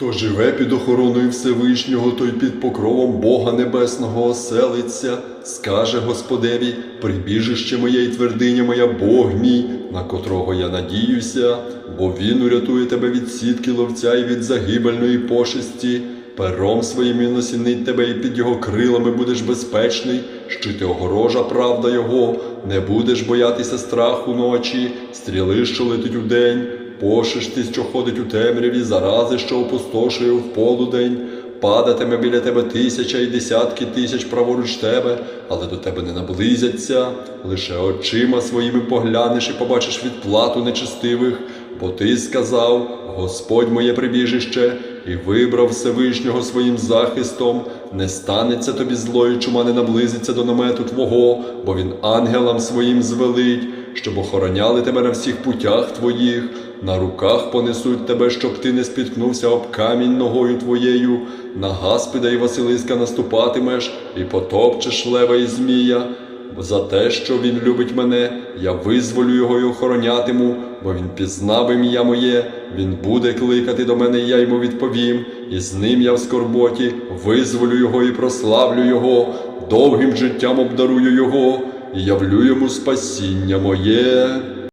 Хто живе під охороною Всевишнього, той під покровом Бога Небесного оселиться, скаже Господеві, прибіжище моє і твердиня моя, Бог мій, на котрого я надіюся, бо Він урятує тебе від сітки ловця і від загибельної пошесті. Пером своїм він осінить тебе, і під його крилами будеш безпечний, щити огорожа правда його, не будеш боятися страху ночі, стріли, що летить удень, пошишти, що ходить у темряві, зарази, що опустошує в полудень. Падатиме біля тебе тисяча і десятки тисяч праворуч тебе, але до тебе не наблизяться. Лише очима своїми поглянеш і побачиш відплату нечестивих, бо ти сказав: Господь моє прибіжище, і вибрав Всевишнього своїм захистом, не станеться тобі злої, чума не наблизиться до намету твого, бо він ангелам своїм звелить, щоб охороняли тебе на всіх путях твоїх, на руках понесуть тебе, щоб ти не спіткнувся об камінь ногою твоєю, на Гаспіда і Василиска наступатимеш, і потопчеш лева і змія. Бо за те, що він любить мене, я визволю його і охоронятиму, бо він пізнав ім'я моє, він буде кликати до мене, і я йому відповім, і з ним я в скорботі визволю його і прославлю його, довгим життям обдарую його, і явлю йому спасіння моє.